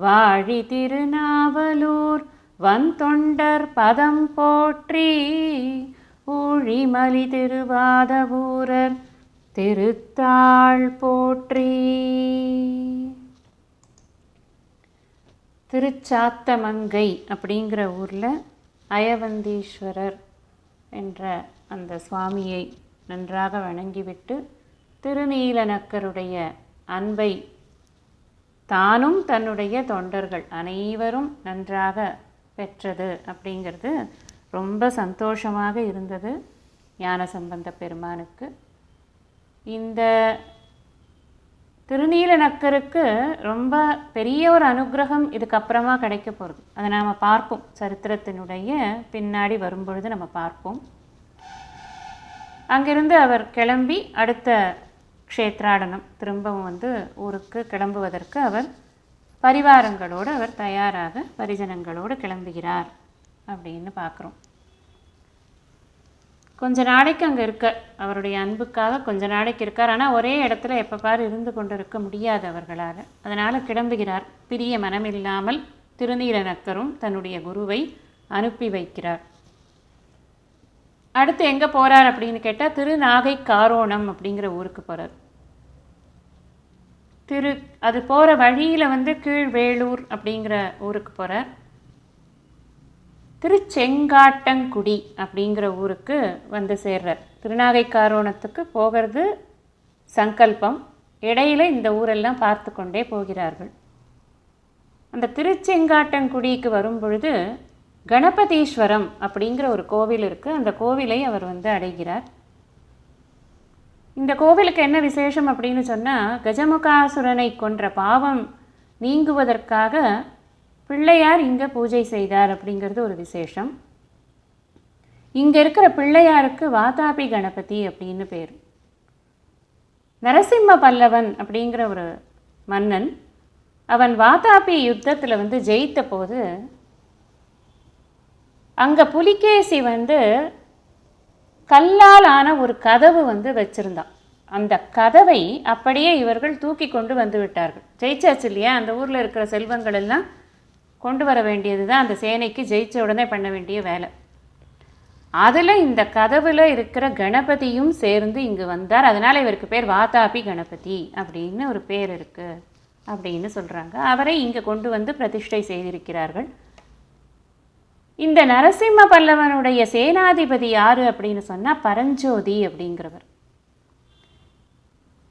வாழி திருநாவலூர் வந்தொண்டர் பதம் போற்றி ஊழிமலி திருவாதவூரர் திருத்தாள் போற்றி. திருச்சாத்தமங்கை அப்படிங்கிற ஊரில் அயவந்தீஸ்வரர் என்ற அந்த சுவாமியை நன்றாக வணங்கிவிட்டு திருநீலநக்கருடைய அன்பை தானும் தன்னுடைய தொண்டர்கள் அனைவரும் நன்றாக பெற்றது அப்படிங்கிறது ரொம்ப சந்தோஷமாக இருந்தது ஞானசம்பந்த பெருமானுக்கு. இந்த திருநீலநக்கருக்கு ரொம்ப பெரிய ஒரு அனுகிரகம் இதுக்கப்புறமா கிடைக்க போகிறது அதை நாம் பார்ப்போம். சரித்திரத்தினுடைய பின்னாடி வரும்பொழுது நம்ம பார்ப்போம். அங்கிருந்து அவர் கிளம்பி அடுத்த க்ஷேத்ராடனம். திரும்பவும் வந்து ஊருக்கு கிளம்புவதற்கு அவர் பரிவாரங்களோடு அவர் தயாராக பரிஜனங்களோடு கிளம்புகிறார் அப்படின்னு பார்க்குறோம். கொஞ்ச நாளைக்கு அங்கே இருக்க அவருடைய அன்புக்காக கொஞ்ச நாளைக்கு இருக்கார். ஆனால் ஒரே இடத்துல எப்போ பாரு இருந்து கொண்டு இருக்க முடியாது அவர்களால். அதனால் கிளம்புகிறார். பிரிய மனமில்லாமல் திருநீலநக்கரும் தன்னுடைய குருவை அனுப்பி வைக்கிறார். அடுத்து எங்கே போகிறார் அப்படின்னு கேட்டால் திருநாகை காரோணம் அப்படிங்கிற ஊருக்கு போகிறார் திரு அது போகிற வழியில் வந்து கீழ்வேளூர் அப்படிங்கிற ஊருக்கு போகிறார் திருச்செங்காட்டங்குடி அப்படிங்கிற ஊருக்கு வந்து சேர்றார். திருநாகை காரோணத்துக்கு போகிறது சங்கல்பம். இடையில இந்த ஊரெல்லாம் பார்த்து கொண்டே போகிறார்கள். அந்த திருச்செங்காட்டங்குடிக்கு வரும் பொழுது கணபதீஸ்வரம் அப்படிங்கிற ஒரு கோவில் இருக்குது அந்த கோவிலை அவர் வந்து அடைகிறார். இந்த கோவிலுக்கு என்ன விசேஷம் அப்படின்னு சொன்னால் கஜமுகாசுரனை கொன்ற பாவம் நீங்குவதற்காக பிள்ளையார் இங்கே பூஜை செய்தார் அப்படிங்கிறது ஒரு விசேஷம். இங்கே இருக்கிற பிள்ளையாருக்கு வாதாபி கணபதி அப்படின்னு பேர். நரசிம்ம பல்லவன் அப்படிங்கிற ஒரு மன்னன் அவன் வாதாபி யுத்தத்தில் வந்து ஜெயித்த போது அங்கே புலிகேசி வந்து கல்லால் ஆன ஒரு கதவு வந்து வச்சுருந்தான். அந்த கதவை அப்படியே இவர்கள் தூக்கி கொண்டு வந்து விட்டார்கள். ஜெயிச்சாச்சு இல்லையா? அந்த ஊரில் இருக்கிற செல்வங்கள் எல்லாம் கொண்டு வர வேண்டியது தான் அந்த சேனைக்கு ஜெயிச்ச உடனே பண்ண வேண்டிய வேலை. அதில் இந்த கதவில் இருக்கிற கணபதியும் சேர்ந்து இங்கு வந்தார். அதனால் இவருக்கு பேர் வாதாபி கணபதி அப்படின்னு ஒரு பேர் இருக்குது அப்படின்னு சொல்கிறாங்க அவரை இங்கே கொண்டு வந்து பிரதிஷ்டை செய்திருக்கிறார்கள். இந்த நரசிம்ம பல்லவனுடைய சேனாதிபதி யார் அப்படின்னு சொன்னால் பரஞ்சோதி அப்படிங்கிறவர்.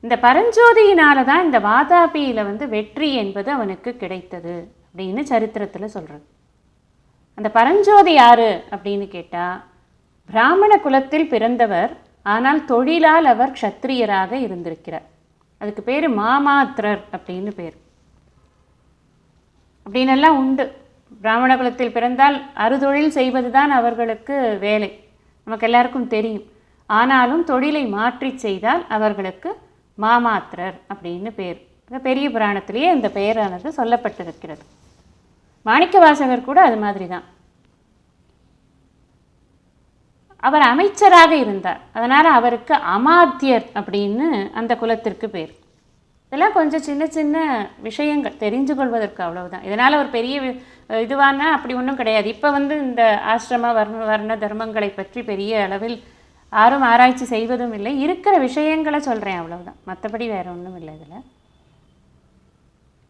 இந்த பரஞ்சோதியினால தான் இந்த வாதாபியில் வந்து வெற்றி என்பது அவனுக்கு கிடைத்தது அப்படின்னு சரித்திரத்தில் சொல்கிறது அந்த பரஞ்சோதி யார் அப்படின்னு கேட்டால் பிராமண குலத்தில் பிறந்தவர் ஆனால் தொழிலால் அவர் க்ஷத்திரியராக இருந்திருக்கிறார். அதுக்கு பேர் மாமாத்திரர் அப்படின்னு பேர். அப்படின்னெல்லாம் உண்டு. பிராமண குலத்தில் பிறந்தால் அறுதொழில் செய்வதுதான் அவர்களுக்கு வேலை. நமக்கு எல்லாருக்கும் தெரியும். ஆனாலும் தொழிலை மாற்றி செய்தால் அவர்களுக்கு மாமாத்திரர் அப்படின்னு பேர். பெரிய புராணத்திலேயே இந்த பெயரானது சொல்லப்பட்டிருக்கிறது. மாணிக்க வாசகர் கூட அது மாதிரி தான் அவர் அமைச்சராக இருந்தார். அதனால் அவருக்கு அமாத்தியர் அப்படின்னு அந்த குலத்திற்கு பேர். இதெல்லாம் கொஞ்சம் சின்ன சின்ன விஷயங்கள் தெரிஞ்சு கொள்வதற்கு அவ்வளவுதான். இதனால் ஒரு பெரிய இதுவானா? அப்படி ஒன்றும் கிடையாது. இப்போ வந்து இந்த ஆசிரம வர்ண வர்ண தர்மங்களை பற்றி பெரிய அளவில் யாரும் ஆராய்ச்சி செய்வதும் இல்லை. இருக்கிற விஷயங்களை சொல்கிறேன் அவ்வளவுதான். மற்றபடி வேறு ஒன்றும் இல்லை இதில்.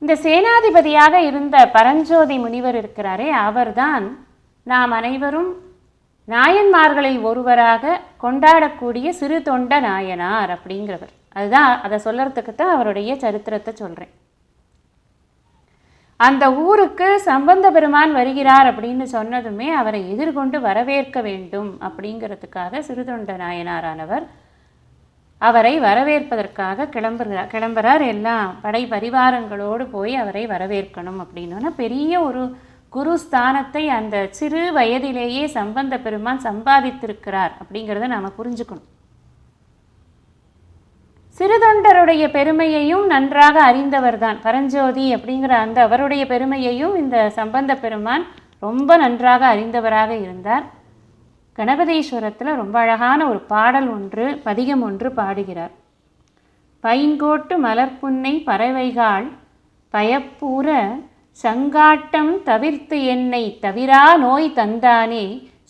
இந்த சேனாதிபதியாக இருந்த பரஞ்சோதி முனிவர் இருக்கிறாரே அவர்தான் நாம் அனைவரும் நாயன்மார்களில் ஒருவராக கொண்டாடக்கூடிய சிறு தொண்ட நாயனார் அப்படிங்கிறவர். அதுதான் அதை சொல்கிறதுக்கு தான் அவருடைய சரித்திரத்தை சொல்கிறேன் அந்த ஊருக்கு சம்பந்த பெருமான் வருகிறார் அப்படின்னு சொன்னதுமே அவரை எதிர்கொண்டு வரவேற்க வேண்டும் அப்படிங்கிறதுக்காக சிறுதொண்ட நாயனாரானவர் அவரை வரவேற்பதற்காக கிளம்புகிறார் கிளம்புறார். எல்லாம் படை பரிவாரங்களோடு போய் அவரை வரவேற்கணும் அப்படின்னா பெரிய ஒரு குரு ஸ்தானத்தை அந்த சிறு வயதிலேயே சம்பந்த பெருமான் சம்பாதித்திருக்கிறார் அப்படிங்கிறத நாம் புரிஞ்சுக்கணும். சிறுதொண்டருடைய பெருமையையும் நன்றாக அறிந்தவர்தான். பரஞ்சோதி அப்படிங்கிற அந்த அவருடைய பெருமையையும் இந்த சம்பந்த பெருமான் ரொம்ப நன்றாக அறிந்தவராக இருந்தார். கணபதீஸ்வரத்தில் ரொம்ப அழகான ஒரு பாடல் ஒன்று பதிகம் ஒன்று பாடுகிறார். பைங்கோட்டு மலர்ப்புன்னை பறவைகாள் பயப்பூர சங்காட்டம் தவிர்த்து என்னை தவிரா நோய் தந்தானே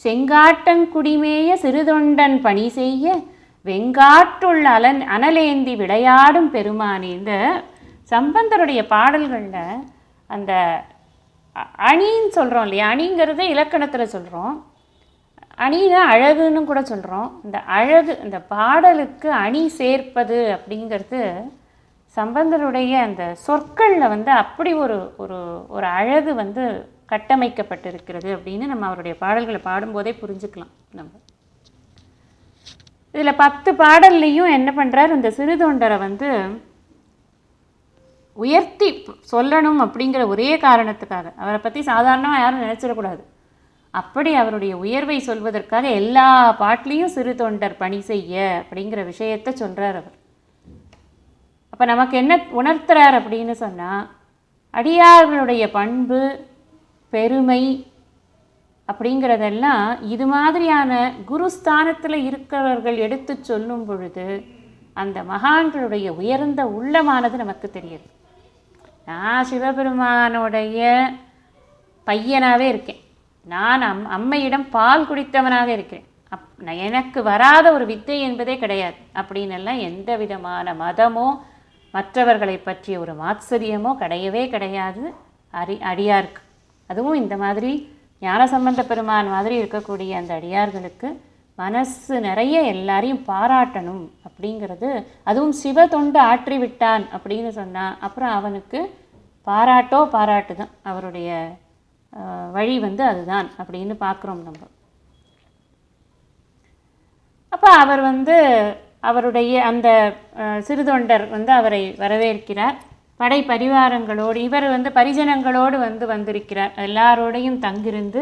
செங்காட்டங்குடிமேய சிறுதொண்டன் பணி செய்ய வெங்காட்டுள்ள அலன் அனலேந்தி விளையாடும் பெருமானி. இந்த சம்பந்தருடைய பாடல்களில் அந்த அணின்னு சொல்கிறோம் இல்லையா? அணிங்கிறது இலக்கணத்தில் சொல்கிறோம் அணினா அழகுன்னு கூட சொல்கிறோம் இந்த அழகு இந்த பாடலுக்கு அணி சேர்ப்பது அப்படிங்கிறது சம்பந்தருடைய அந்த சொற்களில் வந்து அப்படி ஒரு ஒரு ஒரு அழகு வந்து கட்டமைக்கப்பட்டிருக்கிறது அப்படின்னு நம்ம அவருடைய பாடல்களை பாடும்போதே புரிஞ்சுக்கலாம் நம்ம. இதில் பத்து பாடல்லையும் என்ன பண்ணுறார் இந்த சிறுதொண்டரை வந்து உயர்த்தி சொல்லணும் அப்படிங்கிற ஒரே காரணத்துக்காக. அவரை பற்றி சாதாரணமாக யாரும் நினச்சிடக்கூடாது. அப்படி அவருடைய உயர்வை சொல்வதற்காக எல்லா பாட்டிலையும் சிறு தொண்டர் பணி செய்ய அப்படிங்கிற விஷயத்தை சொல்கிறார் அவர். அப்போ நமக்கு என்ன உணர்த்துறார் அப்படின்னு சொன்னால் அடியார்களுடைய பண்பு பெருமை அப்படிங்கிறதெல்லாம் இது மாதிரியான குருஸ்தானத்தில் இருக்கிறவர்கள் எடுத்து சொல்லும் பொழுது அந்த மகான்களுடைய உயர்ந்த உள்ளமானது நமக்கு தெரியுது. நான் சிவபெருமானுடைய பையனாகவே இருக்கேன். நான் அம் அம்மையிடம் பால் குடித்தவனாக இருக்கிறேன். அப் எனக்கு வராத ஒரு வித்தை என்பதே கிடையாது. அப்படின்னெல்லாம் எந்த விதமான மதமோ மற்றவர்களை பற்றிய ஒரு மாத்சரியமோ கிடையவே கிடையாது. அரி அடியாருக்கு. அதுவும் இந்த மாதிரி ஞானசம்பந்த பெருமான் மாதிரி இருக்கக்கூடிய அந்த அடியார்களுக்கு மனசு நிறைய எல்லாரையும் பாராட்டணும் அப்படிங்கிறது அதுவும் சிவ தொண்டு ஆற்றி விட்டான் அப்படின்னு சொன்னான் அப்புறம் அவனுக்கு பாராட்டோ பாராட்டு தான் அவருடைய வழி வந்து அதுதான் அப்படின்னு பார்க்குறோம் நம்ம. அப்போ அவர் வந்து அவருடைய அந்த சிறுதொண்டர் வந்து அவரை வரவேற்கிறார். படை பரிவாரங்களோடு இவர் வந்து பரிஜனங்களோடு வந்து வந்திருக்கிறார். எல்லாரோடையும் தங்கிருந்து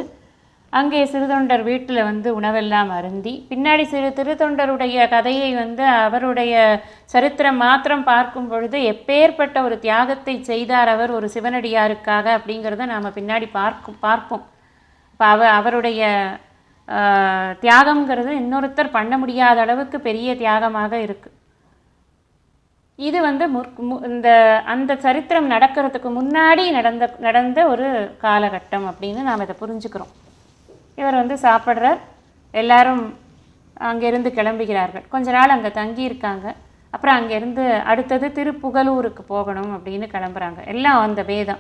அங்கே சிறுதொண்டர் வீட்டில் வந்து உணவெல்லாம் அருந்தி பின்னாடி சிறு திருத்தொண்டருடைய கதையை வந்து அவருடைய சரித்திரம் மாத்திரம் பார்க்கும் பொழுது எப்பேற்பட்ட ஒரு தியாகத்தை செய்தார் அவர் ஒரு சிவனடியாருக்காக அப்படிங்கிறத நாம் பின்னாடி பார்க்கும் பார்ப்போம். இப்போ அவ அவருடைய தியாகங்கிறது இன்னொருத்தர் பண்ண முடியாத அளவுக்கு பெரிய தியாகமாக இருக்குது இது வந்து முற்- மு- இந்த அந்த சரித்திரம் நடக்கிறதுக்கு முன்னாடி நடந்த நடந்த ஒரு காலகட்டம் அப்படின்னு நாம் இதை புரிஞ்சுக்கிறோம். இவர் வந்து சாப்பிட்றார். எல்லாரும் அங்கேருந்து கிளம்புகிறார்கள். கொஞ்ச நாள் அங்கே தங்கியிருக்காங்க. அப்புறம் அங்கேருந்து அடுத்தது திருப்புகலூருக்கு போகணும் அப்படின்னு கிளம்புறாங்க. எல்லாம் அந்த வேதம்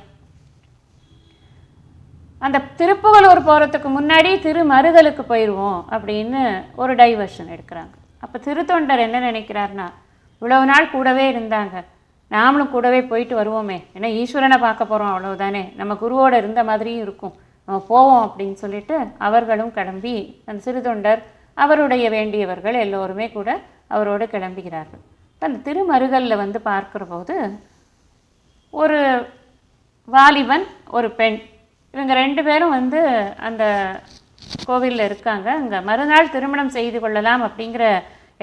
அந்த திருப்புகலூர் போகிறதுக்கு முன்னாடி திருமருகலுக்கு போயிடுவோம் அப்படின்னு ஒரு டைவர்ஷன் எடுக்கிறாங்க. அப்போ திருத்தொண்டர் என்ன நினைக்கிறாருன்னா இவ்வளவு நாள் கூடவே இருந்தாங்க. நாமளும் கூடவே போயிட்டு வருவோமே. ஏன்னா ஈஸ்வரனை பார்க்க போகிறோம் அவ்வளவுதானே. நம்ம குருவோடு இருந்த மாதிரியும் இருக்கும். நம்ம போவோம் அப்படின்னு சொல்லிட்டு அவர்களும் கிளம்பி அந்த சிறு தொண்டர் அவருடைய வேண்டியவர்கள் எல்லோருமே கூட அவரோடு கிளம்புகிறார்கள். அந்த திருமருகலில் வந்து பார்க்குற போது ஒரு வாலிபன் ஒரு பெண் இவங்க ரெண்டு பேரும் வந்து அந்த கோவிலில் இருக்காங்க. அங்கே மறுநாள் திருமணம் செய்து கொள்ளலாம் அப்படிங்கிற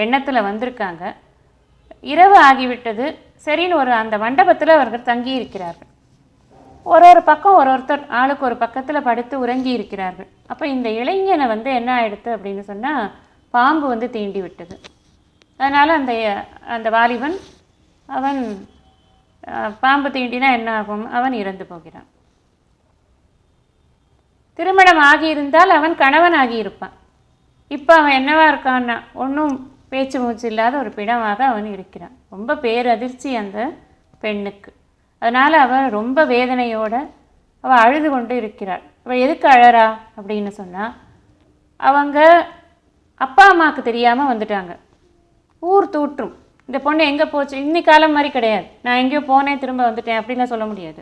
எண்ணத்தில் வந்திருக்காங்க. இரவு ஆகிவிட்டது. சரின்னு ஒரு அந்த மண்டபத்தில் அவர்கள் தங்கி இருக்கிறார்கள் ஒரு ஒரு பக்கம் ஒரு ஒருத்தர் ஆளுக்கு ஒரு பக்கத்தில் படுத்து உறங்கி இருக்கிறார்கள். அப்போ இந்த இளைஞனை வந்து என்ன ஆயிடுத்து அப்படின்னு சொன்னால் பாம்பு வந்து தீண்டி விட்டது. அதனால் அந்த அந்த வாலிபன் அவன் பாம்பு தீண்டினா என்ன ஆகும்? அவன் இறந்து போகிறான். திருமணம் ஆகியிருந்தால் அவன் கணவன் ஆகியிருப்பான் இப்போ அவன் என்னவா இருக்கான்னா ஒன்றும் பேச்சு மூச்சு இல்லாத ஒரு பிணமாக அவன் இருக்கிறான். ரொம்ப பேரதிர்ச்சி அந்த பெண்ணுக்கு. அதனால் அவள் ரொம்ப வேதனையோடு அவள் அழுது கொண்டு இருக்கிறாள். அவள் எதுக்கு அழறா? அப்படின்னு சொன்னால் அவங்க அப்பா அம்மாவுக்கு தெரியாமல் வந்துட்டாங்க. ஊர் தூற்றும். இந்த பொண்ணு எங்கே போச்சு? இன்னி காலம் மாதிரி கிடையாது. நான் எங்கேயோ போனேன் திரும்ப வந்துட்டேன் அப்படின்லாம் சொல்ல முடியாது.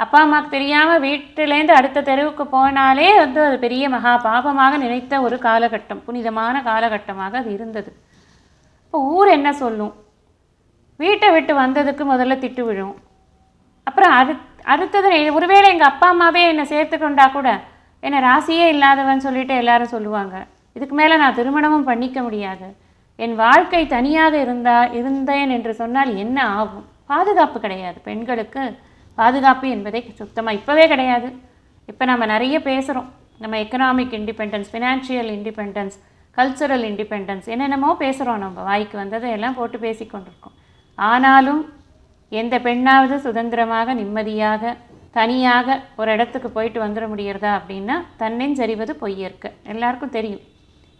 அப்பா அம்மாவுக்கு தெரியாமல் வீட்டிலேருந்து அடுத்த தெருவுக்கு போனாலே வந்து அது பெரிய மகா பாபமாக நினைத்த ஒரு காலகட்டம். புனிதமான காலகட்டமாக அது இருந்தது. இப்போ ஊர் என்ன சொல்லும்? வீட்டை விட்டு வந்ததுக்கு முதல்ல திட்டு விழும். அப்புறம் அடுத் அடுத்தது ஒருவேளை எங்கள் அப்பா அம்மாவே என்னை சேர்த்துக்கொண்டா கூட என்னை ராசியே இல்லாதவன் சொல்லிட்டு எல்லாரும் சொல்லுவாங்க. இதுக்கு மேலே நான் திருமணமும் பண்ணிக்க முடியாது. என் வாழ்க்கை தனியாக இருந்தா இருந்தேன் என்று சொன்னால் என்ன ஆகும்? பாதுகாப்பு கிடையாது. பெண்களுக்கு பாதுகாப்பு என்பதை சுத்தமாக இப்போவே கிடையாது. இப்போ நம்ம நிறைய பேசுகிறோம் நம்ம economic independence financial independence cultural independence என்னென்னமோ பேசுகிறோம் நம்ம வாய்க்கு வந்ததை எல்லாம் போட்டு பேசிக்கொண்டிருக்கோம் ஆனாலும் எந்த பெண்ணாவது சுதந்திரமாக நிம்மதியாக தனியாக ஒரு இடத்துக்கு போயிட்டு வந்துட முடியறதா அப்படின்னா தன்னெஞ்சறிவது பொய்யற்க எல்லாருக்கும் தெரியும்.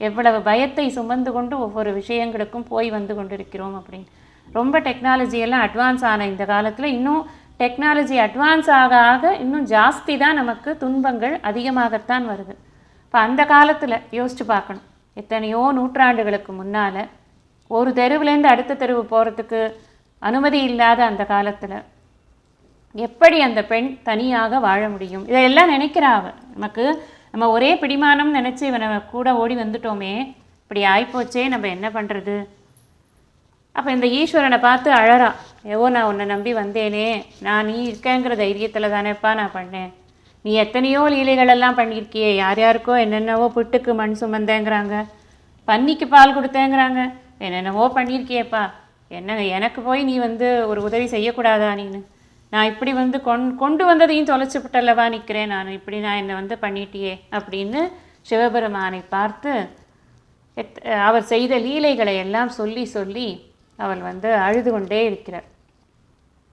எவ்வளவு பயத்தை சுமந்து கொண்டு ஒவ்வொரு விஷயங்களுக்கும் போய் வந்து கொண்டிருக்கிறோம் அப்படின்னு. ரொம்ப டெக்னாலஜி எல்லாம் அட்வான்ஸ் ஆன இந்த காலத்தில் இன்னும் டெக்னாலஜி அட்வான்ஸ் ஆக ஆக இன்னும் ஜாஸ்தி தான் நமக்கு துன்பங்கள் அதிகமாகத்தான் வருது. இப்போ அந்த காலத்தில் யோசிச்சு பார்க்கணும். எத்தனையோ நூற்றாண்டுகளுக்கு முன்னால் ஒரு தெருவுலேருந்து அடுத்த தெருவு போகிறதுக்கு அனுமதி இல்லாத அந்த காலத்தில் எப்படி அந்த பெண் தனியாக வாழ முடியும்? இதையெல்லாம் நினைக்கிறா அவ. நமக்கு நம்ம ஒரே பிடிமானம் நினச்சி இவனை கூட ஓடி வந்துட்டோமே இப்படி ஆகிப்போச்சே நம்ம என்ன பண்ணுறது அப்போ இந்த ஈஸ்வரனை பார்த்து அழறா. ஏவோ நான் உன்னை நம்பி வந்தேனே. நான் நீ இருக்கேங்கிற தைரியத்தில் தானேப்பா நான் பண்ணேன். நீ எத்தனையோ லீலைகளெல்லாம் பண்ணியிருக்கியே. யார் யாருக்கோ என்னென்னவோ புட்டுக்கு மண் சுமந்தேங்கிறாங்க. பன்னிக்கு பால் கொடுத்தேங்கிறாங்க. என்னென்னவோ பண்ணியிருக்கியேப்பா. என்ன எனக்கு போய் நீ வந்து ஒரு உதவி செய்யக்கூடாதா நீனு? நான் இப்படி வந்து கொண் கொண்டு வந்ததையும் தொலைச்சி விட்டல்லவா நிற்கிறேன். நான் இப்படி நான் என்னை வந்து பண்ணிட்டியே அப்படின்னு சிவபெருமானை பார்த்து எத் அவர் செய்த லீலைகளை எல்லாம் சொல்லி சொல்லி அவள் வந்து அழுது கொண்டே இருக்கிறார்.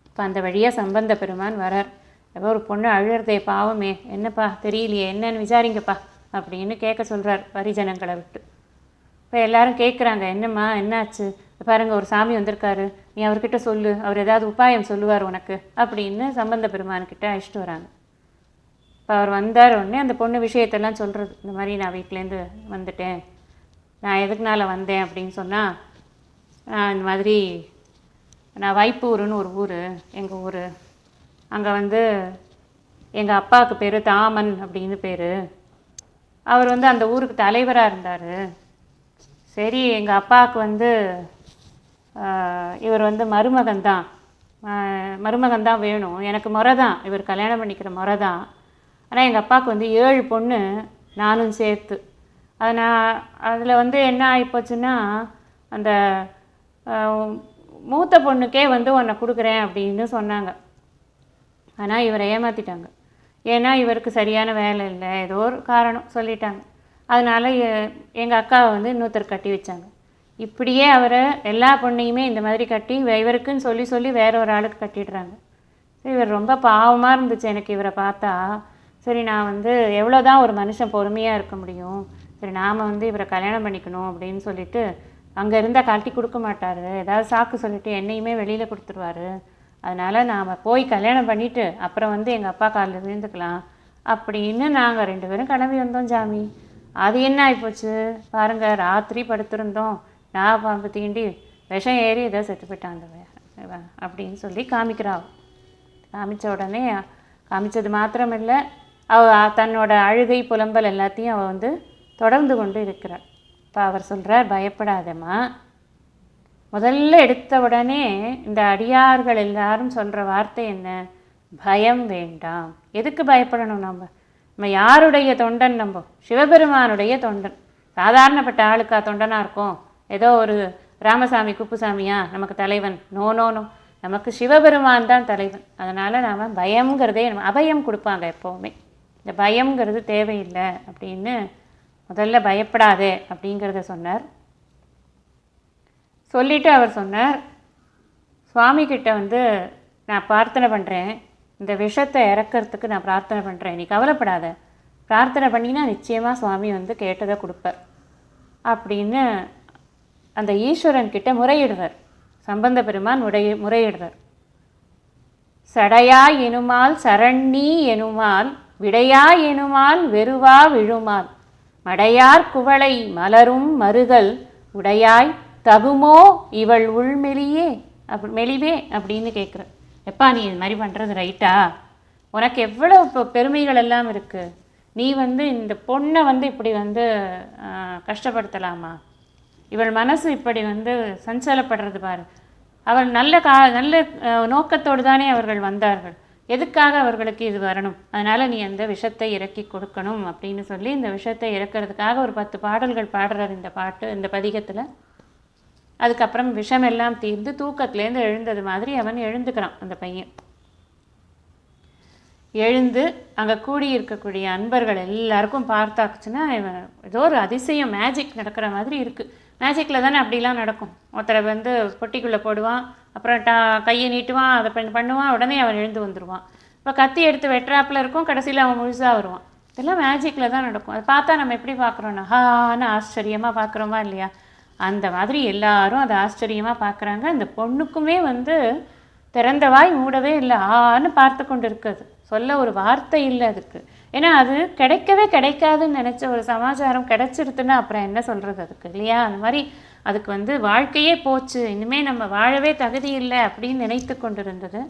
இப்போ அந்த வழியாக சம்பந்த பெருமான் வரார். ஏதோ ஒரு பொண்ணு அழுகிறதே பாவமே. என்னப்பா தெரியலையே என்னன்னு விசாரிங்கப்பா அப்படின்னு கேட்க சொல்கிறார் பரிஜனங்களை விட்டு. இப்போ எல்லாரும் கேட்குறாங்க என்னம்மா என்னாச்சு? பாருங்கள் ஒரு சாமி வந்திருக்காரு. நீ அவர்கிட்ட சொல்லு அவர் ஏதாவது உபாயம் சொல்லுவார் உனக்கு அப்படின்னு சம்பந்த பெருமான்கிட்ட அழைச்சிட்டு வராங்க. இப்போ அவர் வந்தார் உடனே அந்த பொண்ணு விஷயத்தெல்லாம் சொல்கிறது இந்த மாதிரி நான் வீட்டிலேருந்து வந்துட்டேன். நான் எதுக்குனால வந்தேன் அப்படின்னு சொன்னால் இந்த மாதிரி நான் வைப்பூருன்னு ஒரு ஊர் எங்கள் ஊர் அங்கே வந்து எங்கள் அப்பாவுக்கு பேர் தாமன் அப்படின்னு பேர். அவர் வந்து அந்த ஊருக்கு தலைவராக இருந்தார். சரி எங்கள் அப்பாவுக்கு வந்து இவர் வந்து மருமகன் தான். மருமகன் தான் வேணும். எனக்கு முறை தான். இவர் கல்யாணம் பண்ணிக்கிற முறை தான். ஆனால் எங்கள் அப்பாவுக்கு வந்து ஏழு பொண்ணு நானும் சேர்த்து. அது நான் அதில் வந்து என்ன ஆகிப்போச்சுன்னா அந்த மூத்த பொண்ணுக்கே வந்து உன்னை கொடுக்குறேன் அப்படின்னு சொன்னாங்க. ஆனால் இவரை ஏமாற்றிட்டாங்க ஏன்னா இவருக்கு சரியான வேலை இல்லை. ஏதோ ஒரு காரணம் சொல்லிட்டாங்க. அதனால் எங்கள் அக்காவை வந்து இன்னொருத்தர் கட்டி வச்சாங்க. இப்படியே அவரை எல்லா பொண்ணையுமே இந்த மாதிரி கட்டி இவருக்குன்னு சொல்லி சொல்லி வேற ஒரு ஆளுக்கு கட்டிடுறாங்க. சரி இவர் ரொம்ப பாவமாக இருந்துச்சு எனக்கு இவரை பார்த்தா. சரி நான் வந்து எவ்வளோ தான் ஒரு மனுஷன் பொறுமையாக இருக்க முடியும். சரி நாம் வந்து இவரை கல்யாணம் பண்ணிக்கணும் அப்படின்னு சொல்லிட்டு அங்கே இருந்தால் கழட்டி கொடுக்க மாட்டார். ஏதாவது சாக்கு சொல்லிவிட்டு என்னையுமே வெளியில் கொடுத்துருவாரு. அதனால் நாம் போய் கல்யாணம் பண்ணிவிட்டு அப்புறம் வந்து எங்கள் அப்பா காலில் விழுந்துக்கலாம் அப்படின்னு நாங்கள் ரெண்டு பேரும் கிளம்பி வந்தோம் ஜாமி அது என்ன ஆகிப்போச்சு பாருங்கள் ராத்திரி படுத்திருந்தோம். நான் பாம்பு தீண்டி விஷம் ஏறி ஏதோ செத்து போயிட்டான் அந்த அப்படின்னு சொல்லி காமிக்கிறா காமிச்ச உடனே காமிச்சது மாத்திரமில்லை. அவ தன்னோட அழுகை புலம்பல் எல்லாத்தையும் அவள் வந்து தொடர்ந்து கொண்டு இருக்கிறாள் இப்போ அவர் சொல்கிறார் பயப்படாதம்மா. முதல்ல எடுத்த உடனே இந்த அடியார்கள் எல்லாரும் சொல்கிற வார்த்தை என்ன? பயம் வேண்டாம். எதுக்கு பயப்படணும் நம்ம? நம்ம யாருடைய தொண்டன் நம்ம? சிவபெருமானுடைய தொண்டன். சாதாரணப்பட்ட ஆளுக்கா தொண்டனாக இருக்கும்? ஏதோ ஒரு ராமசாமி குப்புசாமியா? நமக்கு தலைவன். No no no. நமக்கு சிவபெருமான் தான் தலைவன். அதனால் நாம் பயம்ங்கிறதே நம்ம அபயம் கொடுப்பாங்க எப்போவுமே. இந்த பயம்ங்கிறது தேவையில்லை அப்படின்னு முதல்ல பயப்படாதே அப்படிங்கிறத சொன்னார். சொல்லிவிட்டு அவர் சொன்னார் சுவாமிக்கிட்ட வந்து நான் பிரார்த்தனை பண்ணுறேன் இந்த விஷத்தை இறக்கறதுக்கு நான் பிரார்த்தனை பண்ணுறேன் நீ கவலைப்படாத. பிரார்த்தனை பண்ணினா நிச்சயமாக சுவாமி வந்து கேட்டதை கொடுப்பார். அப்படின்னு அந்த ஈஸ்வரன் கிட்ட முறையிடுவர். சம்பந்த பெருமான் முறை முறையிடுவர். சடையா எனுமால் சரண்ணி எனுமால் விடையா எனுமால் வெறுவா விழுமால் மடையார் குவளை மலரும் மருகல் உடையாய் தகுமோ இவள் உள்மெலியே அப்படி மெலிவே அப்படின்னு கேட்குற எப்பா நீ இது மாதிரி பண்ணுறது ரைட்டா? உனக்கு எவ்வளோ இப்போ பெருமைகள் எல்லாம் இருக்குது நீ வந்து இந்த பொண்ணை வந்து இப்படி வந்து கஷ்டப்படுத்தலாமா? இவள் மனசு இப்படி வந்து சஞ்சலப்படுறது பாரு. அவள் நல்ல கா நல்ல நோக்கத்தோடு தானே அவர்கள் வந்தார்கள். எதுக்காக அவர்களுக்கு இது வரணும்? அதனால் நீ அந்த விஷத்தை இறக்கி கொடுக்கணும் அப்படின்னு சொல்லி இந்த விஷத்தை இறக்கிறதுக்காக ஒரு பத்து பாடல்கள் பாடுறார் இந்த பாட்டு இந்த பதிகத்தில். அதுக்கப்புறம் விஷம் எல்லாம் தீர்ந்து தூக்கத்துலேருந்து எழுந்தது மாதிரி அவன் எழுந்துக்கிறான் அந்த பையன். எழுந்து அங்கே கூடி இருக்கக்கூடிய அன்பர்கள் எல்லாருக்கும் பார்த்தாச்சுன்னா இவன் ஏதோ ஒரு அதிசயம் மேஜிக் நடக்கிற மாதிரி இருக்குது மேஜிக்கில் தானே அப்படிலாம் நடக்கும். ஒருத்தரை வந்து பொட்டிக்குள்ளே போடுவான் அப்புறம் டா கையை நீட்டுவான் அதை பண்ண பண்ணுவான் உடனே அவன் எழுந்து வந்துடுவான் இப்போ கத்தி எடுத்து வெட்டுறாப்புல இருக்கும் கடைசியில் அவன் முழுசாக வருவான். இதெல்லாம் மேஜிக்கில் தான் நடக்கும். அதை பார்த்தா நம்ம எப்படி பார்க்குறோன்னா ஹான்னு ஆச்சரியமாக பார்க்குறோமா இல்லையா? அந்த மாதிரி எல்லாரும் அதை ஆச்சரியமாக பார்க்குறாங்க. அந்த பொண்ணுக்குமே வந்து திறந்த வாய் மூடவே இல்லை. ஆன்னு பார்த்து கொண்டு இருக்குது சொல்ல ஒரு வார்த்தை இல்லை அதுக்கு. ஏன்னா அது கிடைக்கவே கிடைக்காதுன்னு நினச்ச ஒரு சமாச்சாரம் கிடைச்சிருதுன்னா அப்புறம் என்ன சொல்கிறது அதுக்கு இல்லையா? அந்த மாதிரி அதுக்கு வந்து வாழ்க்கையே போச்சு. இனிமேல் நம்ம வாழவே தகுதி இல்லை அப்படின்னு நினைத்து கொண்டிருந்தது.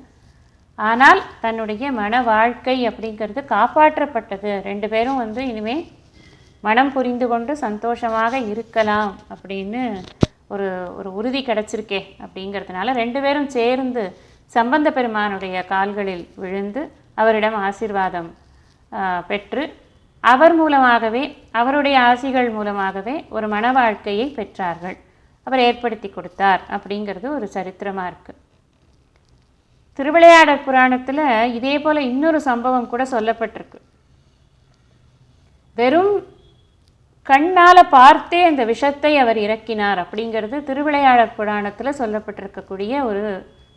ஆனால் தன்னுடைய மன வாழ்க்கை அப்படிங்கிறது காப்பாற்றப்பட்டது. ரெண்டு பேரும் வந்து இனிமேல் மனம் புரிந்து கொண்டு சந்தோஷமாக இருக்கலாம் அப்படின்னு ஒரு ஒரு உறுதி கிடச்சிருக்கே அப்படிங்கிறதுனால ரெண்டு பேரும் சேர்ந்து சம்பந்த பெருமானுடைய கால்களில் விழுந்து அவரிடம் ஆசீர்வாதம் பெற்று அவர் மூலமாகவே அவருடைய ஆசிகள் மூலமாகவே ஒரு மன வாழ்க்கையை பெற்றார்கள். அவர் ஏற்படுத்தி கொடுத்தார் அப்படிங்கிறது ஒரு சரித்திரமாக இருக்குது திருவிளையாடற் புராணத்தில் இதே போல் இன்னொரு சம்பவம் கூட சொல்லப்பட்டிருக்கு. வெறும் கண்ணால் பார்த்தே அந்த விஷத்தை அவர் இறக்கினார் அப்படிங்கிறது திருவிளையாடற் புராணத்தில் சொல்லப்பட்டிருக்கக்கூடிய ஒரு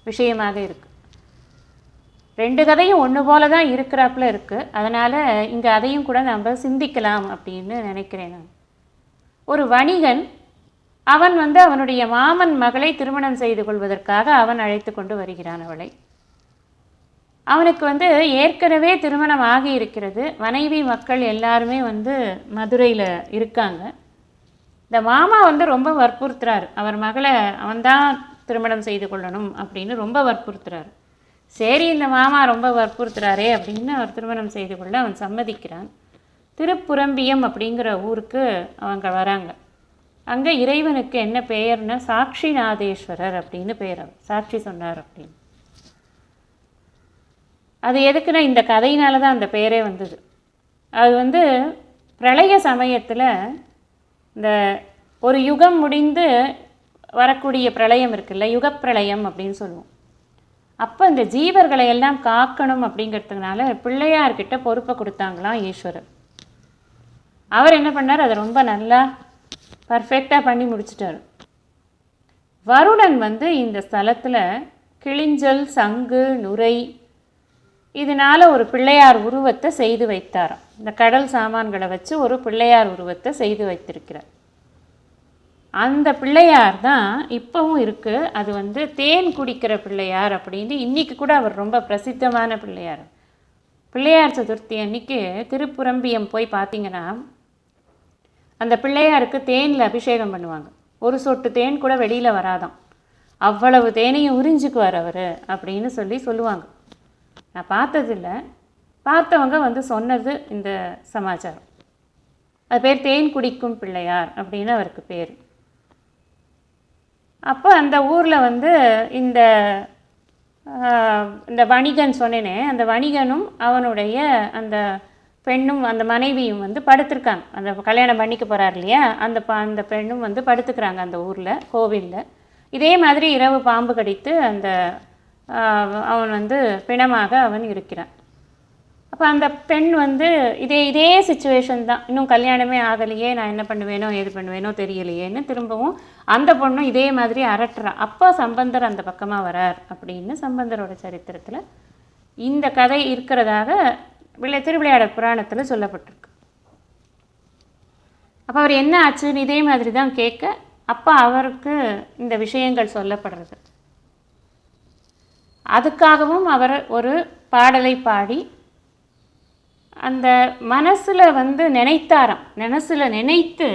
விஷயமாக இருக்குது ரெண்டு கதையும் ஒன்று போல தான் இருக்கிறாப்புல இருக்குது அதனால் இங்கே அதையும் கூட நம்ம சிந்திக்கலாம் அப்படின்னு நினைக்கிறேன் நான். ஒரு வணிகன் அவன் வந்து அவனுடைய மாமன் மகளை திருமணம் செய்து கொள்வதற்காக அவன் அழைத்து கொண்டு வருகிறான் அவளை. அவனுக்கு வந்து ஏற்கனவே திருமணம் ஆகி இருக்கிறது. மனைவி மக்கள் எல்லாருமே வந்து மதுரையில் இருக்காங்க. இந்த மாமா வந்து ரொம்ப வற்புறுத்துறாரு. அவர் மகளை அவன்தான் திருமணம் செய்து கொள்ளணும் அப்படின்னு ரொம்ப வற்புறுத்துறாரு. சரி இந்த மாமா ரொம்ப வற்புறுத்துறாரே அப்படின்னு அவர் திருமணம் செய்து கொள்ள அவன் சம்மதிக்கிறான். திருப்புரம்பியம் அப்படிங்கிற ஊருக்கு அவங்க வராங்க. அங்கே இறைவனுக்கு என்ன பெயர்னா சாட்சிநாதேஸ்வரர் அப்படின்னு பெயர் சாட்சி சொன்னார் அப்படின்னு. அது எதுக்குன்னா இந்த கதையினால தான் அந்த பெயரே வந்தது. அது வந்து பிரளய சமயத்தில் இந்த ஒரு யுகம் முடிந்து வரக்கூடிய பிரளயம் இருக்குல்ல யுகப்பிரளயம் அப்படின்னு சொல்லுவோம். அப்போ இந்த ஜீவர்களை எல்லாம் காக்கணும் அப்படிங்கிறதுனால பிள்ளையார்கிட்ட பொறுப்பை கொடுத்தாங்களாம் ஈஸ்வரர். அவர் என்ன பண்ணார்? அதை ரொம்ப நல்லா பர்ஃபெக்டாக பண்ணி முடிச்சிட்டார். வருடன் வந்து இந்த ஸ்தலத்தில் கிளிஞ்சல் சங்கு நுரை இதனால் ஒரு பிள்ளையார் உருவத்தை செய்து வைத்தாராம். இந்த கடல் சாமான்களை வச்சு ஒரு பிள்ளையார் உருவத்தை செய்து வைத்திருக்கிறார். அந்த பிள்ளையார் தான் இப்போவும் இருக்குது அது வந்து தேன் குடிக்கிற பிள்ளையார் அப்படின்னு இன்றைக்கி கூட அவர் ரொம்ப பிரசித்தமான பிள்ளையார். பிள்ளையார் சதுர்த்தி அன்னைக்கு திருப்புரம்பியம் போய் பார்த்தீங்கன்னா அந்த பிள்ளையாருக்கு தேனில் அபிஷேகம் பண்ணுவாங்க. ஒரு சொட்டு தேன் கூட வெளியில் வராதான் அவ்வளவு தேனையும் உறிஞ்சிக்குவார் அவர் அப்படின்னு சொல்லி சொல்லுவாங்க. நான் பார்த்ததில்ல. பார்த்தவங்க வந்து சொன்னது இந்த சமாச்சாரம். அது பேர் தேன் குடிக்கும் பிள்ளையார் அப்படின்னு அவருக்கு பேர். அப்போ அந்த ஊரில் வந்து இந்த இந்த வணிகன் சொன்னேனே அந்த வணிகனும் அவனுடைய அந்த பெண்ணும் அந்த மனைவியும் வந்து படுத்திருக்காங்க. அந்த கல்யாணம் பண்ணிக்க போகிறார் இல்லையா? அந்த பா அந்த பெண்ணும் வந்து படுத்துக்கிறாங்க அந்த ஊரில் கோவிலில். இதே மாதிரி இரவு பாம்பு கடித்து அந்த அவன் வந்து பிணமாக அவன் இருக்கிறான். அப்போ அந்த பெண் வந்து இதே இதே சுச்சுவேஷன் தான். இன்னும் கல்யாணமே ஆகலையே நான் என்ன பண்ணுவேனோ ஏது பண்ணுவேனோ தெரியலையேன்னு திரும்பவும் அந்த பொண்ணும் இதே மாதிரி அரட்டுறான் அப்போ சம்பந்தர் அந்த பக்கமாக வரார் அப்படின்னு சம்பந்தரோட சரித்திரத்தில் இந்த கதை இருக்கிறதாக விளை திருவிளையாடல் புராணத்தில் சொல்லப்பட்டிருக்கு. அப்போ அவர் என்ன ஆச்சுன்னு இதே மாதிரி தான் கேட்க அப்போ அவருக்கு இந்த விஷயங்கள் சொல்லப்படுறது. அதுக்காகவும் அவர் ஒரு பாடலை பாடி அந்த மனசில் வந்து நினைத்தாராம். மனசில் நினைத்து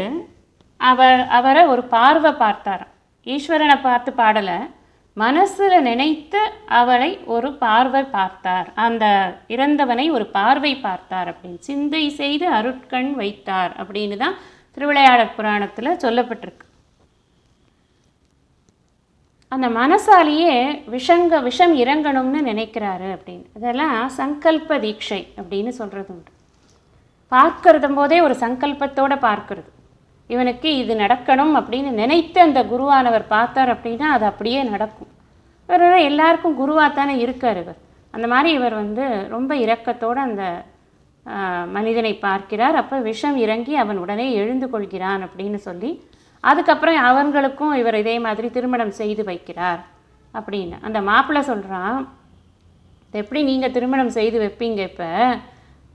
அவர் அவரை ஒரு பார்வை பார்த்தாராம். ஈஸ்வரனை பார்த்து பாடலை. மனசில் நினைத்து அவளை ஒரு பார்வை பார்த்தார். அந்த இறந்தவனை ஒரு பார்வை பார்த்தார் அப்படின்னு. சிந்தை செய்து அருட்கண் வைத்தார் அப்படின்னு தான் திருவிளையாடற் புராணத்தில் சொல்லப்பட்டிருக்கு. அந்த மனசாலேயே விஷங்க விஷம் இறங்கணும்னு நினைக்கிறாரு அப்படின்னு. இதெல்லாம் சங்கல்ப தீட்சை அப்படின்னு சொல்கிறது உண்டு. பார்க்கறது போதே ஒரு சங்கல்பத்தோடு பார்க்கறது. இவனுக்கு இது நடக்கணும் அப்படின்னு நினைத்து அந்த குருவானவர் பார்த்தார் அப்படின்னா அது அப்படியே நடக்கும். இவர் எல்லாருக்கும் குருவாக தானே இருக்கார் இவர். அந்த மாதிரி இவர் வந்து ரொம்ப இரக்கத்தோடு அந்த மனிதனை பார்க்கிறார். அப்போ விஷம் இறங்கி அவன் உடனே எழுந்து கொள்கிறான் அப்படின்னு சொல்லி அதுக்கப்புறம் அவங்களுக்கும் இவர் இதே மாதிரி திருமணம் செய்து வைக்கிறார் அப்படின்னு. அந்த மாப்பிள்ளை சொல்கிறான் எப்படி நீங்கள் திருமணம் செய்து வைப்பீங்க இப்போ?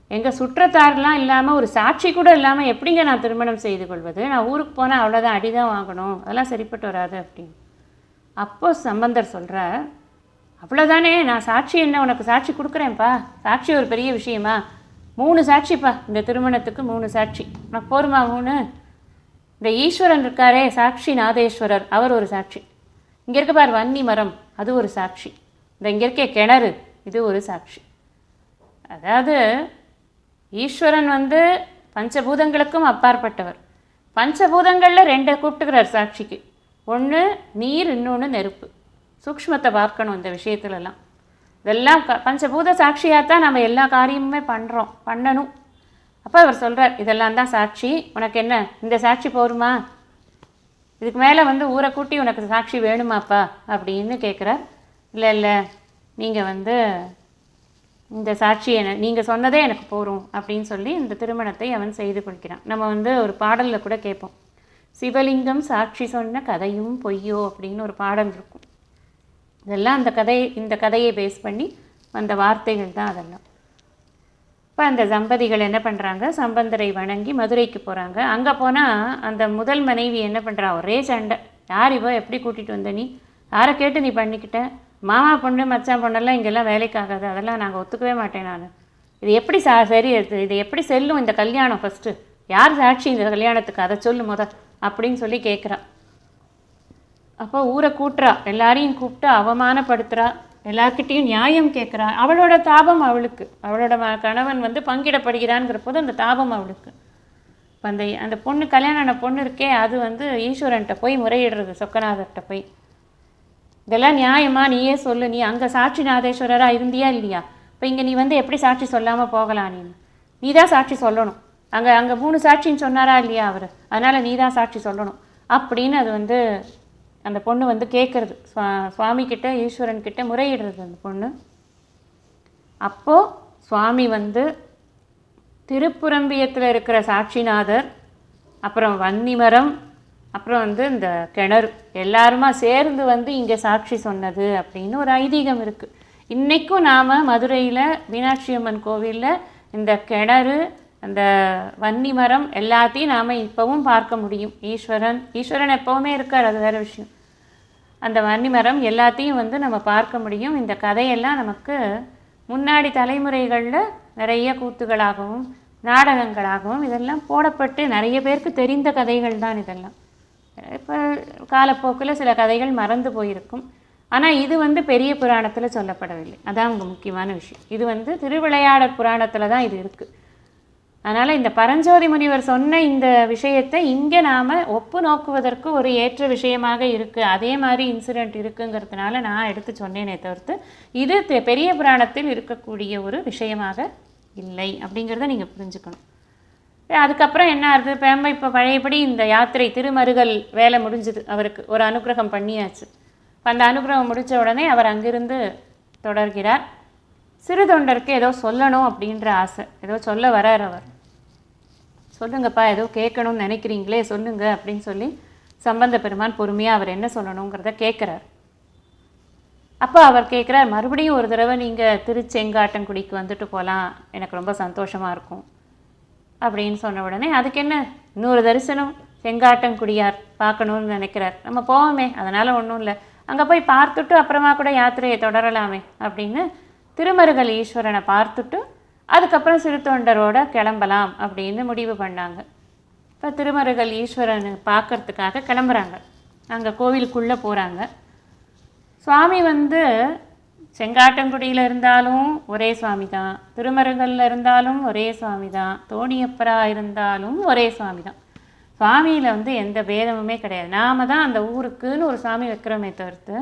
எங்கள் சுற்றத்தாரெலாம் இல்லாமல் ஒரு சாட்சி கூட இல்லாமல் எப்படிங்க நான் திருமணம் செய்து கொள்வது? நான் ஊருக்கு போனால் அவ்வளோதான் அடிதான் வாங்கணும். அதெல்லாம் சரிப்பட்டு வராது அப்படின்னு. அப்போ சம்பந்தர் சொல்கிறார் அவ்வளோதானே நான் சாட்சி என்ன? உனக்கு சாட்சி கொடுக்குறேன்ப்பா. சாட்சி ஒரு பெரிய விஷயமா? மூணு சாட்சிப்பா. இந்த திருமணத்துக்கு மூணு சாட்சி. உனக்கு போருமா மூணு? இந்த ஈஸ்வரன் இருக்காரே சாட்சி நாதேஸ்வரர் அவர் ஒரு சாட்சி. இங்கே இருக்க பார் வன்னி மரம் அது ஒரு சாட்சி. இந்த இங்கே இருக்க கிணறு இது ஒரு சாட்சி. அதாவது ஈஸ்வரன் வந்து பஞ்சபூதங்களுக்கும் அப்பாற்பட்டவர். பஞ்சபூதங்களில் ரெண்டை கூப்பிட்டுக்கிறார் சாட்சிக்கு. ஒன்று நீர் இன்னொன்று நெருப்பு. சூக்ஷ்மத்தை பார்க்கணும் இந்த விஷயத்துலலாம். இதெல்லாம் க பஞ்சபூத சாட்சியாக தான் நம்ம எல்லா காரியமுமே பண்ணுறோம் பண்ணணும். அப்போ அவர் சொல்கிறார் இதெல்லாம் தான் சாட்சி. உனக்கு என்ன? இந்த சாட்சி போருமா? இதுக்கு மேலே வந்து ஊரை கூட்டி உனக்கு சாட்சி வேணுமாப்பா? அப்படின்னு கேட்குறார் இல்லை இல்லை. நீங்கள் வந்து இந்த சாட்சி என நீங்கள் சொன்னதே எனக்கு போகும் அப்படின்னு சொல்லி இந்த திருமணத்தை அவன் செய்து கொடுக்கிறான். நம்ம வந்து ஒரு பாடலில் கூட கேட்போம். சிவலிங்கம் சாட்சி சொன்ன கதையும் பொய்யோ? அப்படின்னு ஒரு பாடல் இருக்கும். இதெல்லாம் அந்த கதை இந்த கதையை பேஸ் பண்ணி வந்த வார்த்தைகள் தான் அதெல்லாம். இப்போ அந்த தம்பதிகள் என்ன பண்ணுறாங்க சம்பந்தரை வணங்கி மதுரைக்கு போகிறாங்க அங்கே போனால் அந்த முதல் மனைவி என்ன பண்ணுறா ஒரே சண்டை. யார் இவ? எப்படி கூட்டிகிட்டு வந்த நீ? யாரை கேட்டு நீ பண்ணிக்கிட்ட? மாமா பொண்ணு மச்சான் பொண்ணெல்லாம் இங்கெல்லாம் வேலைக்கு ஆகாது அதெல்லாம் நாங்கள் ஒத்துக்கவே மாட்டேன் நான். இது எப்படி சா சரி இது இது எப்படி செல்லும் இந்த கல்யாணம் ஃபஸ்ட்டு யார் சாட்சி இந்த கல்யாணத்துக்கு? அதை சொல்லு முத அப்படின்னு சொல்லி கேட்குறா அப்போ ஊரை கூட்டுறா. எல்லாரையும் கூப்பிட்டு அவமானப்படுத்துகிறா எல்லார்கிட்டேயும் நியாயம் கேட்குறா அவளோட தாபம் அவளுக்கு. அவளோட ம- கணவன் வந்து பங்கிடப்படுகிறான்ங்கிற போது அந்த தாபம் அவளுக்கு. இப்போ அந்த அந்த பொண்ணு கல்யாணம் ஆன பொண்ணு இருக்கே அது வந்து ஈஸ்வரன்கிட்ட போய் முறையிடுறது சொக்கநாதர்கிட்ட போய். இதெல்லாம் நியாயமா? நீயே சொல்லு. நீ அங்கே சாட்சி நாதேஸ்வரராக இருந்தியா இல்லையா? இப்போ இங்கே நீ வந்து எப்படி சாட்சி சொல்லாமல் போகலாம் நீ நீ தான் சாட்சி சொல்லணும். அங்கே அங்கே மூணு சாட்சின்னு சொன்னாரா இல்லையா அவர்? அதனால் நீ தான் சாட்சி சொல்லணும். அப்படின்னு அது வந்து அந்த பொண்ணு வந்து கேட்குறது சுவா சுவாமிக்கிட்ட ஈஸ்வரன்கிட்ட ஈஸ்வரன் முறையிடுறது அந்த பொண்ணு. அப்போது சுவாமி வந்து திருப்புரம்பியத்தில் இருக்கிற சாட்சிநாதர் அப்புறம் வன்னிமரம் அப்புறம் வந்து இந்த கிணறு எல்லாருமா சேர்ந்து வந்து இங்கே சாட்சி சொன்னது அப்படின்னு ஒரு ஐதீகம் இருக்குது இன்றைக்கும் நாம் மதுரையில் மீனாட்சி அம்மன் கோவிலில் இந்த கிணறு அந்த வன்னிமரம் எல்லாத்தையும் நாம் இப்போவும் பார்க்க முடியும். ஈஸ்வரன் ஈஸ்வரன் எப்போவுமே இருக்கார் அது வேறு விஷயம். அந்த வன்னிமரம் எல்லாத்தையும் வந்து நம்ம பார்க்க முடியும். இந்த கதையெல்லாம் நமக்கு முன்னாடி தலைமுறைகளில் நிறைய கூத்துகளாகவும் நாடகங்களாகவும் இதெல்லாம் போடப்பட்டு நிறைய பேருக்கு தெரிந்த கதைகள் தான் இதெல்லாம். இப்போ காலப்போக்கில் சில கதைகள் மறந்து போயிருக்கும். ஆனால் இது வந்து பெரிய புராணத்தில் சொல்லப்படவில்லை. அதான் அவங்க முக்கியமான விஷயம். இது வந்து திருவிளையாடற் புராணத்தில் தான் இது இருக்குது அதனால் இந்த பரஞ்சோதி முனிவர் சொன்ன இந்த விஷயத்தை இங்கே நாம் ஒப்பு நோக்குவதற்கு ஒரு ஏற்ற விஷயமாக இருக்குது அதே மாதிரி இன்சிடெண்ட் இருக்குங்கிறதுனால நான் எடுத்து சொன்னேனே தவிர்த்து இது தெ- பெரிய புராணத்தில் இருக்கக்கூடிய ஒரு விஷயமாக இல்லை அப்படிங்கிறத நீங்கள் புரிஞ்சுக்கணும். அதுக்கப்புறம் என்ன ஆகுது? பேம்ப இப்போ பழையபடி இந்த யாத்திரை திருமருகல் வேலை முடிஞ்சுது. அவருக்கு ஒரு அனுக்கிரகம் பண்ணியாச்சு. இப்போ அந்த அனுகிரகம் முடித்த உடனே அவர் அங்கிருந்து தொடர்கிறார். சிறு தொண்டருக்கு ஏதோ சொல்லணும் அப்படின்ற ஆசை. ஏதோ சொல்ல வரார் அவர். சொல்லுங்கப்பா ஏதோ கேட்கணும்னு நினைக்கிறீங்களே சொல்லுங்க அப்படின்னு சொல்லி சம்பந்த பெருமான் பொறுமையாக அவர் என்ன சொல்லணுங்கிறத கேட்குறார். அப்போ அவர் கேட்குறார் மறுபடியும் ஒரு தடவை நீங்கள் திருச்செங்காட்டங்குடிக்கு வந்துட்டு போகலாம் எனக்கு ரொம்ப சந்தோஷமாக இருக்கும். அப்படின்னு சொன்ன உடனே அதுக்கு என்ன? இன்னொரு தரிசனம்? செங்காட்டங்குடியார் பார்க்கணும்னு நினைக்கிறார். நம்ம போவோமே அதனால் ஒன்றும் இல்லை. அங்கே போய் பார்த்துட்டு அப்புறமா கூட யாத்திரையை தொடரலாமே அப்படின்னு திருமருகல் ஈஸ்வரனை பார்த்துட்டு அதுக்கப்புறம் சிறுத்தொண்டரோட கிளம்பலாம் அப்படின்னு முடிவு பண்ணாங்க. இப்போ திருமருகல் ஈஸ்வரனை பார்க்கறதுக்காக கிளம்புறாங்க. அங்கே கோவிலுக்குள்ளே போகிறாங்க சுவாமி வந்து செங்காட்டங்குடியில் இருந்தாலும் ஒரே சுவாமி தான் திருமருகல்ல இருந்தாலும் ஒரே சுவாமி தான் தோணியப்பரா இருந்தாலும் ஒரே சுவாமி தான் சுவாமியில் வந்து எந்த பேதமுமே கிடையாது. நாம தான் அந்த ஊருக்குன்னு ஒரு சாமி வைக்கிறோமே தவிர்த்து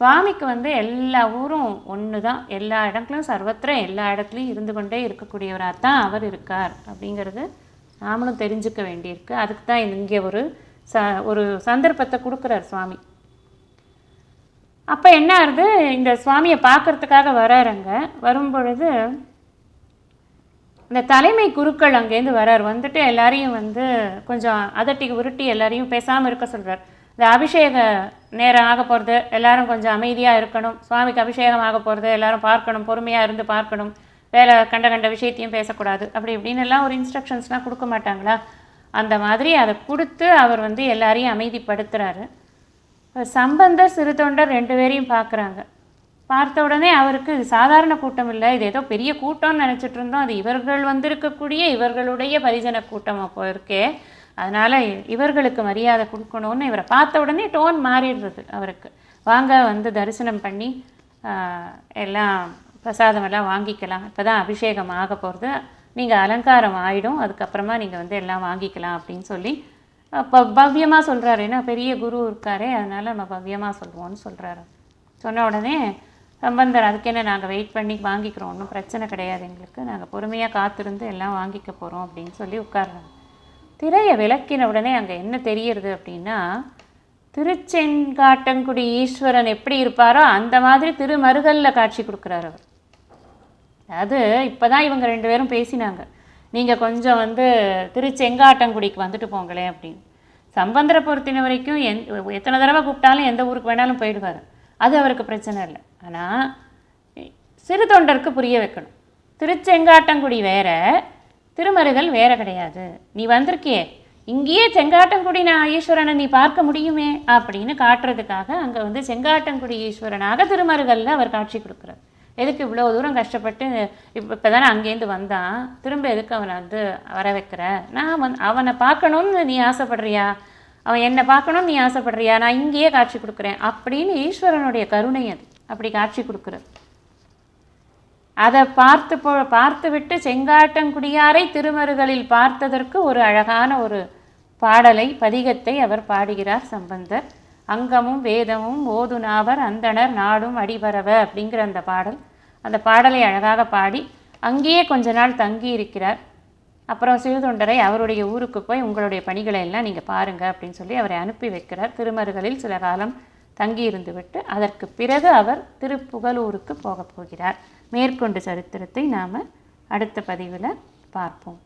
சுவாமிக்கு வந்து எல்லா ஊரும் ஒன்று தான் எல்லா இடத்துலையும் சர்வத்திர எல்லா இடத்துலையும் இருந்து கொண்டே இருக்கக்கூடியவராக தான் அவர் இருக்கார் அப்படிங்கிறது நாமளும் தெரிஞ்சுக்க வேண்டியிருக்கு. அதுக்கு தான் இங்கே ஒரு ச ஒரு சந்தர்ப்பத்தை கொடுக்குறார் சுவாமி. அப்போ என்ன ஆகுது? இந்த சுவாமியை பார்க்கறதுக்காக வராருங்க வரும் பொழுது இந்த தலைமை குருக்கள் அங்கேருந்து வரார் வந்துட்டு எல்லாரையும் வந்து கொஞ்சம் அதட்டி உருட்டி எல்லாரையும் பேசாமல் இருக்க சொல்கிறார் இந்த அபிஷேக நேரம் ஆக போகிறது எல்லோரும் கொஞ்சம் அமைதியாக இருக்கணும். சுவாமிக்கு அபிஷேகம் ஆக போகிறது எல்லோரும் பார்க்கணும் பொறுமையாக இருந்து பார்க்கணும். வேலை கண்ட கண்ட விஷயத்தையும் பேசக்கூடாது. அப்படி இப்படின்னு எல்லாம் ஒரு இன்ஸ்ட்ரக்ஷன்ஸ்லாம் கொடுக்க மாட்டாங்களா? அந்த மாதிரி அதை கொடுத்து அவர் வந்து எல்லாரையும் அமைதிப்படுத்துகிறாரு சம்பந்தர் சிறு தொண்டர் ரெண்டு பேரையும் பார்க்குறாங்க. பார்த்த உடனே அவருக்கு இது சாதாரண கூட்டம் இல்லை. இது ஏதோ பெரிய கூட்டம்னு நினச்சிட்டு இருந்தோம். அது இவர்கள் வந்திருக்கக்கூடிய இவர்களுடைய பரிஜன கூட்டம் அப்போ இருக்கே அதனால் இவர்களுக்கு மரியாதை கொடுக்கணும்னு இவரை பார்த்த உடனே டோன் மாறிடுறது அவருக்கு. வாங்க வந்து தரிசனம் பண்ணி எல்லாம் பிரசாதம் எல்லாம் வாங்கிக்கலாம். இப்போ தான் அபிஷேகம் ஆக போகிறது நீங்கள் அலங்காரம் ஆகிடும் அதுக்கப்புறமா நீங்கள் வந்து எல்லாம் வாங்கிக்கலாம் அப்படின்னு சொல்லி இப்போ பவ்யமாக சொல்கிறாரு ஏன்னா பெரிய குரு இருக்காரே அதனால் நம்ம பவ்யமாக சொல்லுவோம்னு சொல்கிறாரு சொன்ன உடனே சம்பந்தர் அதுக்கு என்ன நாங்கள் வெயிட் பண்ணி வாங்கிக்கிறோம். ஒன்றும் பிரச்சனை கிடையாது எங்களுக்கு. நாங்கள் பொறுமையாக காத்திருந்து எல்லாம் வாங்கிக்க போகிறோம் அப்படின்னு சொல்லி உட்கார்றாங்க திரையை விளக்கின உடனே அங்கே என்ன தெரியறது அப்படின்னா திருச்செங்காட்டங்குடி ஈஸ்வரன் எப்படி இருப்பாரோ அந்த மாதிரி திருமருகல்ல காட்சி கொடுக்குறாரு அவர். அது இப்போ தான் இவங்க ரெண்டு பேரும் பேசினாங்க. நீங்கள் கொஞ்சம் வந்து திருச்செங்காட்டங்குடிக்கு வந்துட்டு போங்களேன் அப்படின்னு. சம்பந்தரை பொறுத்தின வரைக்கும் எந் எத்தனை தடவை கூப்பிட்டாலும் எந்த ஊருக்கு வேணாலும் போயிடுவார். அது அவருக்கு பிரச்சனை இல்லை. ஆனால் சிறு தொண்டருக்கு புரிய வைக்கணும். திருச்செங்காட்டங்குடி வேறு திருமருகல் வேற கிடையாது. நீ வந்திருக்கியே. இங்கேயே செங்காட்டங்குடி நான் ஈஸ்வரனை நீ பார்க்க முடியுமே அப்படின்னு காட்டுறதுக்காக அங்கே வந்து செங்காட்டங்குடி ஈஸ்வரனாக திருமருகல்ல அவர் காட்சி கொடுக்குறார். எதுக்கு இவ்வளோ தூரம் கஷ்டப்பட்டு இப்போ இப்போ தானே அங்கேருந்து வந்தான். திரும்ப எதுக்கு அவனை வந்து வர வைக்கிற? நான் வந் அவனை பார்க்கணுன்னு நீ ஆசைப்படுறியா? அவன் என்னை பார்க்கணும்னு நீ ஆசைப்படுறியா? நான் இங்கேயே காட்சி கொடுக்குறேன் அப்படின்னு ஈஸ்வரனுடைய கருணை அது. அப்படி காட்சி கொடுக்குறது அதை பார்த்து போ பார்த்து விட்டு செங்காட்டங்குடியாரை திருமருகளில் பார்த்ததற்கு ஒரு அழகான ஒரு பாடலை பதிகத்தை அவர் பாடுகிறார் சம்பந்தர். அங்கமும் வேதமும் ஓதுநாவர் அந்தணர் நாடும் அடிபரவ அப்படிங்கிற அந்த பாடல். அந்த பாடலை அழகாக பாடி அங்கேயே கொஞ்ச நாள் தங்கி இருக்கிறார் அப்புறம் சிறுதொண்டரை அவருடைய ஊருக்கு போய் உங்களுடைய பணிகளை எல்லாம் நீங்கள் பாருங்கள் அப்படின்னு சொல்லி அவரை அனுப்பி வைக்கிறார். திருமருகளில் சில காலம் தங்கியிருந்து விட்டு அதற்கு பிறகு அவர் திருப்புகலூருக்கு போகப் போகிறார். மேற்கொண்டு சரித்திரத்தை நாம் அடுத்த பதிவில் பார்ப்போம்.